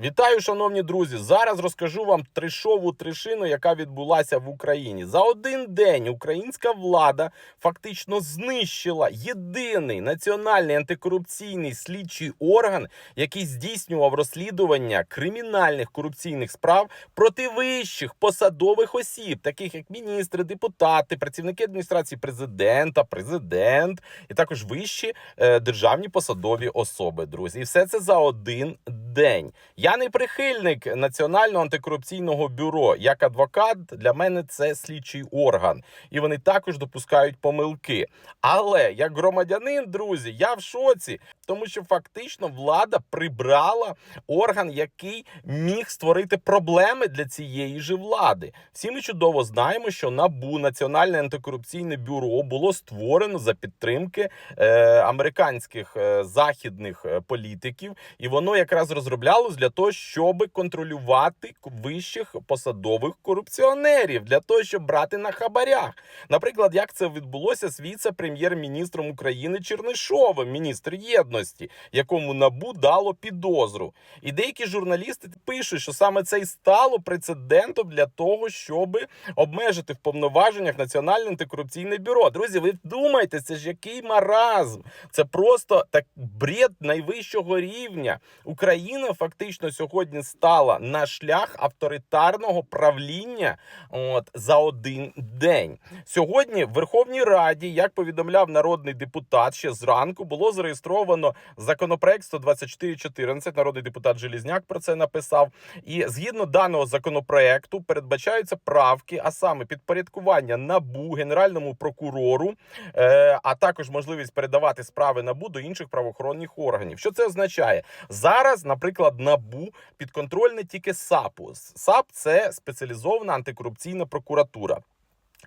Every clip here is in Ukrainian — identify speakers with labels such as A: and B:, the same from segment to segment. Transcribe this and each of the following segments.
A: Вітаю, шановні друзі! Зараз розкажу вам трешову трешину, яка відбулася в Україні. За один день українська влада фактично знищила єдиний національний антикорупційний слідчий орган, який здійснював розслідування кримінальних корупційних справ проти вищих посадових осіб, таких як міністри, депутати, працівники адміністрації президента, президент і також вищі е, державні посадові особи. Друзі, і все це за один день. Я не прихильник національного антикорупційного бюро. Як адвокат, для мене це слідчий орган, і вони також допускають помилки. Але як громадянин, друзі, я в шоці, тому що фактично влада прибрала орган, який міг створити проблеми для цієї ж влади. Всі ми чудово знаємо, що набу Національне антикорупційне бюро було створено за підтримки е, американських е, західних е, політиків, і воно якраз розроблялось для того, щоб контролювати вищих посадових корупціонерів, для того, щоб брати на хабарях. Наприклад, як це відбулося з віце-прем'єр-міністром України Чернишовим, міністр єдності, якому набу дало підозру. І деякі журналісти пишуть, що саме це і стало прецедентом для того, щоб обмежити в повноваженнях Національне антикорупційне бюро. Друзі, ви вдумайте, це ж який маразм. Це просто так бред найвищого рівня. Україна фактично сьогодні стала на шлях авторитарного правління от, за один день. Сьогодні в Верховній Раді, як повідомляв народний депутат, ще зранку було зареєстровано законопроект 124.14. Народний депутат Желізняк про це написав. І згідно даного законопроекту передбачаються правки, а саме підпорядкування набу генеральному прокурору, е, а також можливість передавати справи набу до інших правоохоронних органів. Що це означає? Зараз, наприклад, набу підконтрольне тільки САПу. САП це спеціалізована антикорупційна прокуратура.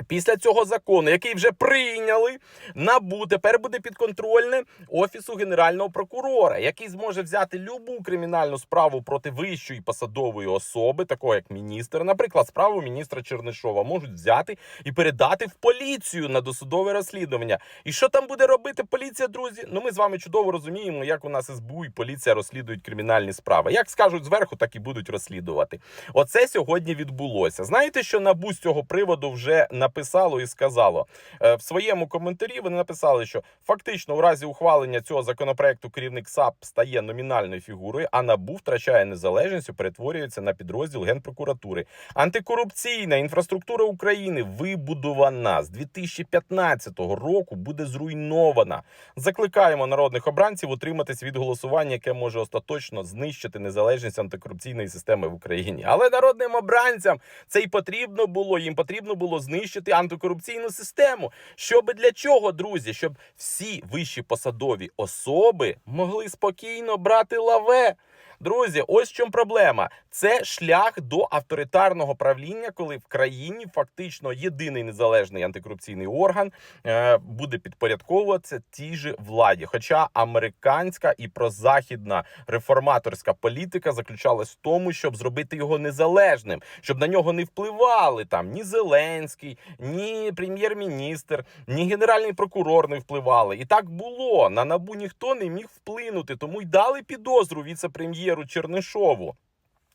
A: Після цього закону, який вже прийняли, набу тепер буде підконтрольне офісу генерального прокурора, який зможе взяти любу кримінальну справу проти вищої посадової особи, такого як міністр. Наприклад, справу міністра Чернишова можуть взяти і передати в поліцію на досудове розслідування. І що там буде робити поліція, друзі? Ну ми з вами чудово розуміємо, як у нас СБУ і поліція розслідують кримінальні справи. Як скажуть зверху, так і будуть розслідувати. Оце сьогодні відбулося. Знаєте, що набу з цього приводу вже написало і сказало Е, в своєму коментарі. Вони написали, що фактично у разі ухвалення цього законопроекту керівник САП стає номінальною фігурою, а набу втрачає незалежність і перетворюється на підрозділ генпрокуратури. Антикорупційна інфраструктура України вибудована з 2015 року буде зруйнована. Закликаємо народних обранців утриматись від голосування, яке може остаточно знищити незалежність антикорупційної системи в Україні. Але народним обранцям це й потрібно було. Їм потрібно було знищити антикорупційну систему. Щоб для чого, друзі? Щоб всі вищі посадові особи могли спокійно брати лаве. Друзі, ось в чому проблема. Це шлях до авторитарного правління, коли в країні фактично єдиний незалежний антикорупційний орган е, буде підпорядковуватися тій же владі. Хоча американська і прозахідна реформаторська політика заключалась в тому, щоб зробити його незалежним, щоб на нього не впливали там ні Зеленський, ні прем'єр-міністр, ні генеральний прокурор не впливали. І так було. На набу ніхто не міг вплинути, тому й дали підозру віце-прем'єру Чернишову.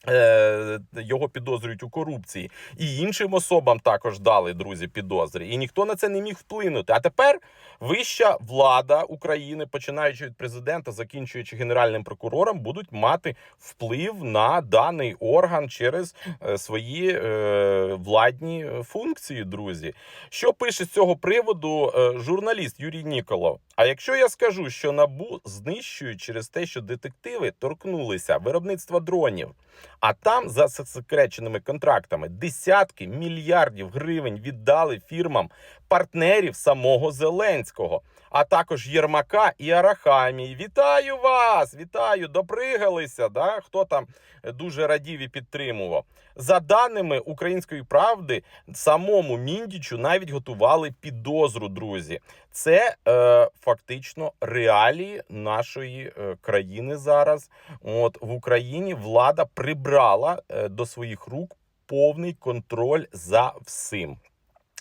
A: Е, Його підозрюють у корупції, і іншим особам також дали друзі підозри, і ніхто на це не міг вплинути. А тепер вища влада України, починаючи від президента, закінчуючи генеральним прокурором, будуть мати вплив на даний орган через е, свої е, владні функції. Друзі, що пише з цього приводу журналіст Юрій Ніколов? А якщо я скажу, що набу знищують через те, що детективи торкнулися виробництва дронів. А там за засекреченими контрактами десятки мільярдів гривень віддали фірмам партнерів самого Зеленського, а також Єрмака і Арахамії. Вітаю вас! Вітаю! Допригалися. Да? Хто там дуже радів і підтримував? За даними української правди, самому Міндічу навіть готували підозру, друзі. Це е, фактично реалії нашої е, країни зараз. От в Україні влада прибрала е, до своїх рук повний контроль за всім.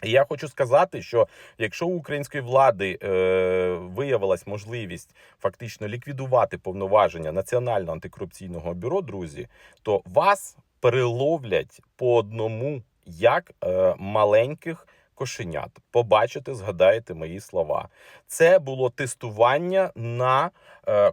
A: І я хочу сказати, що якщо у української влади е, виявилась можливість фактично ліквідувати повноваження Національного антикорупційного бюро, друзі, то вас переловлять по одному як е, маленьких кошенят. Побачите, згадаєте мої слова. Це було тестування на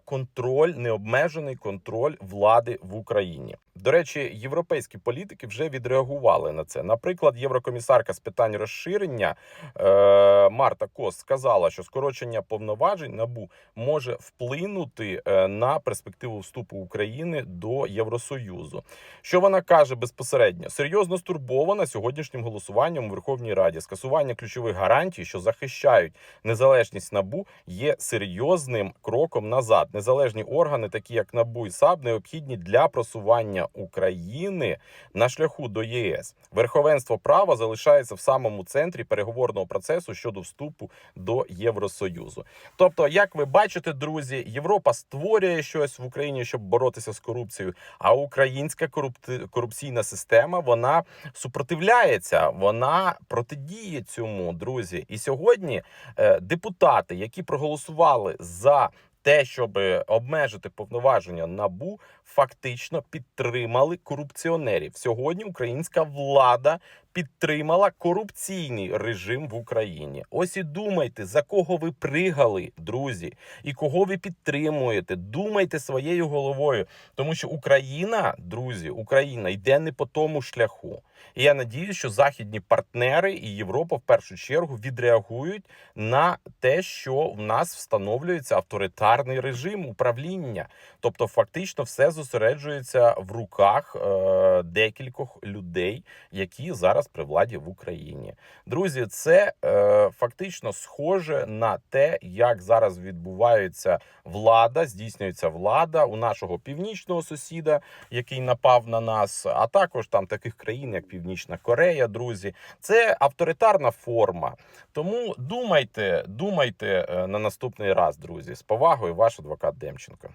A: контроль, необмежений контроль влади в Україні. До речі, європейські політики вже відреагували на це. Наприклад, єврокомісарка з питань розширення е, Марта Кос сказала, що скорочення повноважень набу може вплинути е, на перспективу вступу України до Євросоюзу. Що вона каже безпосередньо? Серйозно стурбована сьогоднішнім голосуванням у Верховній Раді. Скасування ключових гарантій, що захищають незалежність набу, є серйозним кроком назад. Незалежні органи, такі як НАБУ і САП, необхідні для просування України на шляху до ЄС. Верховенство права залишається в самому центрі переговорного процесу щодо вступу до Євросоюзу. Тобто, як ви бачите, друзі, Європа створює щось в Україні, щоб боротися з корупцією. А українська корупційна система вона супротивляється, вона протидіє цьому, друзі. І сьогодні е, депутати, які проголосували за те, щоб обмежити повноваження набу, фактично підтримали корупціонерів. Сьогодні українська влада підтримала корупційний режим в Україні. Ось і думайте, за кого ви пригали, друзі, і кого ви підтримуєте. Думайте своєю головою, тому що Україна, друзі, Україна йде не по тому шляху. І я надію, що західні партнери і Європа в першу чергу відреагують на те, що в нас встановлюється авторитарний режим управління. Тобто, фактично, все зосереджується в руках е, декількох людей, які зараз при владі в Україні. Друзі, це е, фактично схоже на те, як зараз відбувається влада, здійснюється влада у нашого північного сусіда, який напав на нас, а також там таких країн, як Північна Корея, друзі. Це авторитарна форма. Тому думайте, думайте е, на наступний раз, друзі. З повагою, ваш адвокат Демченко.